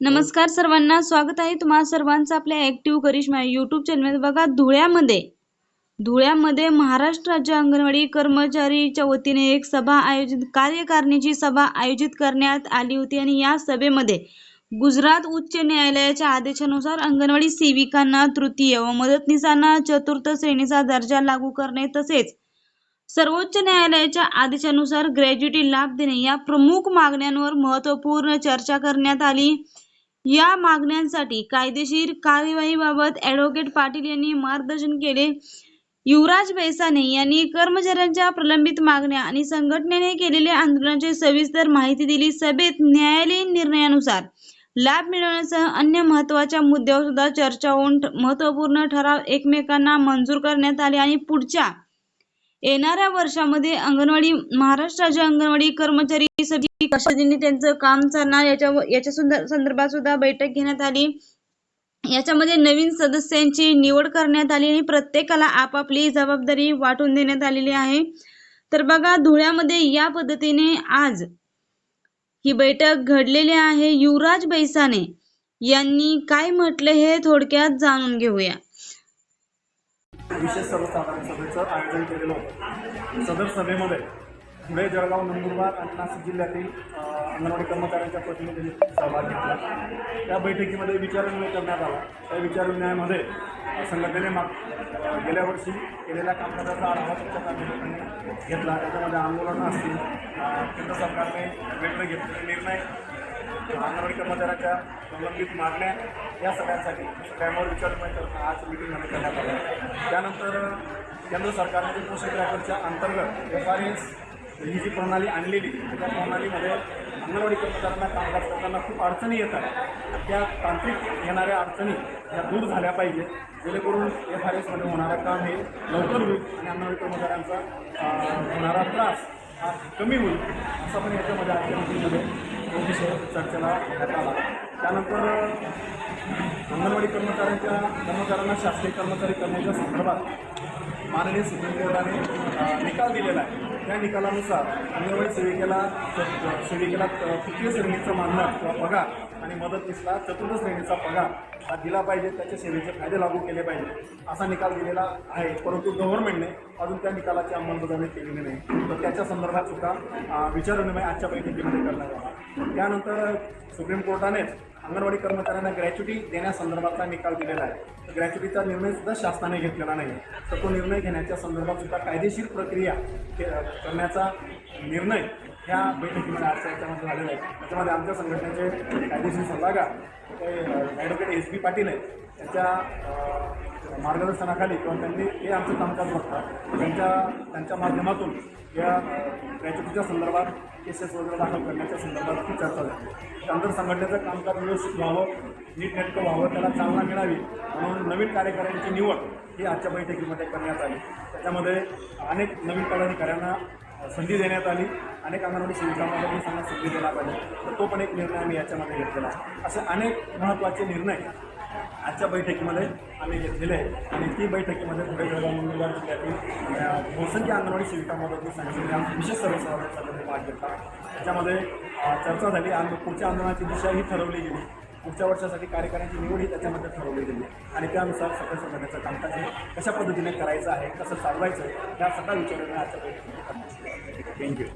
नमस्कार सर्वांना स्वागत आहे तुम्हा सर्वांचं आपल्या ऍक्टिव्ह करिश्मा युट्यूब चॅनल बघा धुळ्यामध्ये धुळ्यामध्ये महाराष्ट्र राज्य अंगणवाडी कर्मचारीच्या वतीने एक सभा आयोजित कार्यकारिणीची सभा आयोजित करण्यात आली होती आणि या सभेमध्ये गुजरात उच्च न्यायालयाच्या आदेशानुसार अंगणवाडी सेविकांना तृतीय व मदतनीसांना चतुर्थ श्रेणीचा दर्जा लागू करणे तसेच सर्वोच्च न्यायालयाच्या आदेशानुसार ग्रॅज्युटी लाभ देणे या प्रमुख मागण्यांवर महत्त्वपूर्ण चर्चा करण्यात आली. या मागण्यांसाठी कायदेशीर कार्यवाहीबाबत ॲडव्होकेट पाटील यांनी मार्गदर्शन केले. युवराज बैसाने यांनी कर्मचाऱ्यांच्या प्रलंबित मागण्या आणि संघटनेने केलेल्या आंदोलनाची सविस्तर माहिती दिली. सभेत न्यायालयीन निर्णयानुसार लाभ मिळवण्यासह अन्य महत्त्वाच्या मुद्द्यावर सुद्धा चर्चा होऊन महत्त्वपूर्ण ठराव एकमेकांना मंजूर करण्यात आले आणि पुढच्या येणाऱ्या वर्षामध्ये अंगणवाडी महाराष्ट्र राज्य अंगणवाडी कर्मचारी समिती त्यांचं काम चालणार? याच्या याच्या संदर्भात सुद्धा बैठक घेण्यात आली. याच्यामध्ये नवीन सदस्यांची निवड करण्यात आली आणि प्रत्येकाला आपापली जबाबदारी वाटून देण्यात आलेली आहे. तर बघा धुळ्यामध्ये या पद्धतीने आज ही बैठक घडलेली आहे. युवराज बैसाने यांनी काय म्हटले हे थोडक्यात जाणून घेऊया. विशेष सर्वसाधारण सभेचं आयोजन केलेलं होतं. सदर सभेमध्ये धुळे जळगाव नंदुरबार आणि नाशिक जिल्ह्यातील अंगणवाडी कर्मचाऱ्यांच्या प्रतिनिधींनी सहभाग घेतला. त्या बैठकीमध्ये विचारविनिमय करण्यात आला. त्या विचारविनिमयामध्ये संघटनेने माग गेल्या वर्षी केलेल्या कामकाजाचा आढावा तुमच्या कार्यकर्त्यांनी घेतला. त्याच्यामध्ये आंदोलनं असतील केंद्र सरकारने वेगळे घेतलेले निर्णय अंगणवाडी कर्मचाऱ्यांच्या संबंधित मागण्या या सगळ्यांसाठी सगळ्यांवर विचारविनिमय करत आज मिटिंगमध्ये करण्यात आलं त्यानंतर केंद्र सरकारने जे पोषण ट्रॅकरच्या अंतर्गत एफ आर एस ही जी प्रणाली आणलेली त्या प्रणालीमध्ये अंगणवाडी कर्मचाऱ्यांना कामकाज करताना खूप अडचणी येतात त्या तांत्रिक येणाऱ्या अडचणी ह्या दूर झाल्या पाहिजे. जेणेकरून एफ आर एसमध्ये होणारं काम हे लवकर होईल आणि अंगणवाडी कर्मचाऱ्यांचा होणारा त्रास हा कमी होईल असं पण याच्यामध्ये आजच्या मिटिंगमध्ये तो विषय चर्चेला आला त्यानंतर अंगणवाडी कर्मचाऱ्यांच्या कर्मचाऱ्यांना शासकीय कर्मचारी करण्याच्या संदर्भात माननीय सुप्रीम कोर्टाने निकाल दिलेला आहे. त्या निकालानुसार अंगणवाडी सेविकेला सेविकेला तृतीय श्रेणीचं मानधन किंवा पगार आणि मदतनीसला चतुर्थ श्रेणीचा पगार हा दिला पाहिजे. त्याच्या सेवेचे फायदे लागू केले पाहिजे. असा निकाल दिलेला आहे. परंतु गव्हर्नमेंटने अजून त्या निकालाची अंमलबजावणी केलेली नाही. तर त्याच्या संदर्भात सुद्धा विचारविनिमय आजच्या बैठकीमध्ये करण्यात आला. त्यानंतर सुप्रीम कोर्टानेच अंगणवाडी कर्मचाऱ्यांना ग्रॅच्युटी देण्यासंदर्भातचा निकाल दिलेला आहे. ग्रॅच्युटीचा निर्णय सुद्धा शासनाने घेतलेला नाही. तर तो निर्णय घेण्याच्या संदर्भात सुद्धा कायदेशीर प्रक्रिया के- करण्याचा निर्णय ह्या बैठकीमध्ये आजच्या याच्यामध्ये झालेला आहे. त्याच्यामध्ये आमच्या संघटनेचे कायदेशीर सल्लागार ते ॲडव्होकेट एस बी पाटील आहेत. त्याच्या मार्गदर्शनाखाली किंवा त्यांनी हे आमचं कामकाज बघतात. त्यांच्या त्यांच्या माध्यमातून या ग्रॅच्युटीच्या संदर्भात केसेस वगैरे दाखल करण्याच्या संदर्भात खूप चर्चा झाली. त्यानंतर संघटनेचं कामकाज व्यवस्थित व्हावं नीटनेटकं व्हावं त्याला चालना मिळावी म्हणून नवीन कार्यकाऱ्यांची निवड ही आजच्या बैठकीमध्ये करण्यात आली. त्याच्यामध्ये अनेक नवीन पदाधिकाऱ्यांना संधी देण्यात आली. अनेक अंगणवाडी सेविकांमध्ये ही त्यांना संधी देण्यात आली. तर तो पण एक निर्णय आम्ही याच्यामध्ये घेतलेला आहे. असे अनेक महत्त्वाचे निर्णय आजच्या बैठकीमध्ये आम्ही घेतलेले आहे आणि ती बैठकीमध्ये पुढे जळगाव मंगळवार जिल्ह्यातील मोसंगी बहुसंख्य अंगणवाडी सेविकांमध्ये सांगितले आम्ही विशेष सर्वसाधारण भाग घेतला. त्याच्यामध्ये चर्चा झाली आणि पुढच्या आंदोलनाची दिशा ही ठरवली गेली. पुढच्या वर्षासाठी कार्यकाऱ्यांची निवड ही त्याच्यामध्ये ठरवली गेली. आणि त्यानुसार सगळ्या संघटनेचं कामकाज हे कशा पद्धतीने करायचं आहे कसं चालवायचं आहे सगळ्या विचारांना आजच्या बैठकीमध्ये थँक्यू